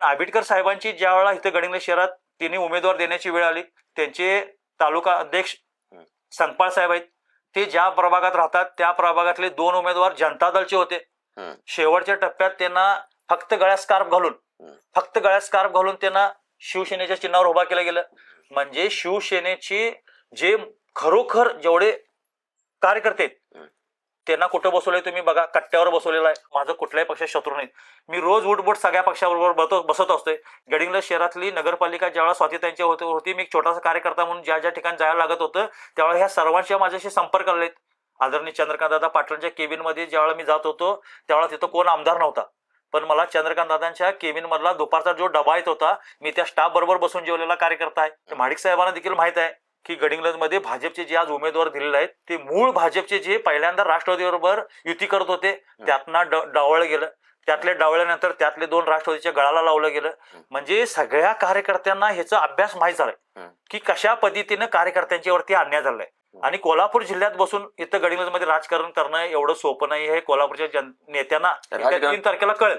आंबेडकर साहेबांची ज्या वेळेला इथं गडिंग्लज शहरात त्यांनी उमेदवार देण्याची वेळ आली त्यांचे तालुका अध्यक्ष. संकपाळ साहेब आहेत ते ज्या प्रभागात राहतात त्या प्रभागातले दोन उमेदवार जनता दलचे होते. शेवटच्या टप्प्यात त्यांना फक्त गळ्यात स्कार्फ घालून. फक्त गळ्यात स्कार्फ घालून त्यांना शिवसेनेच्या चिन्हावर उभा केलं गेलं म्हणजे शिवसेनेची जे खरोखर जेवढे कार्यकर्ते. त्यांना कुठं बसवलंय तुम्ही बघा कट्ट्यावर बसवलेलं आहे. माझं कुठल्याही पक्षात शत्रू नाही. मी रोज उठबोट सगळ्या पक्षाबरोबर बसत बसत असतोय. गडिंगला शहरातली नगरपालिका ज्यावेळेला स्वाती त्यांच्या होते होती मी एक छोटासा कार्यकर्ता म्हणून ज्या ज्या ठिकाणी जायला लागत होतं त्यावेळेला ह्या सर्वांच्या माझ्याशी संपर्क आलेत. आदरणीय चंद्रकांत दादा पाटलांच्या केबिनमध्ये ज्यावेळेला मी जात होतो त्यावेळेला तिथं कोण आमदार नव्हता. पण मला चंद्रकांत दादांच्या केबिन मधला दुपारचा जो डबा येत होता मी त्या स्टाफ बरोबर बसून जेवलेला कार्यकर्ता आहे. तर महाडिक साहेबांना देखील माहीत आहे. की गडिंग्लजमध्ये भाजपचे जे आज उमेदवार दिलेले आहेत ते मूळ भाजपचे जे पहिल्यांदा राष्ट्रवादीबरोबर युती करत होते त्यातनं ड- डावळलं गेलं. त्यातले डावळल्यानंतर त्यातले दोन राष्ट्रवादीच्या गळाला लावलं गेलं. म्हणजे सगळ्या कार्यकर्त्यांना ह्याचा अभ्यास माहीत झालाय. की कशा पद्धतीनं कार्यकर्त्यांच्या वरती अन्याय झालाय. आणि कोल्हापूर जिल्ह्यात बसून इथं गडिंग्लजमध्ये राजकारण करणं एवढं सोपं नाही हे कोल्हापूरच्या नेत्यांना तीन तारखेला कळेल.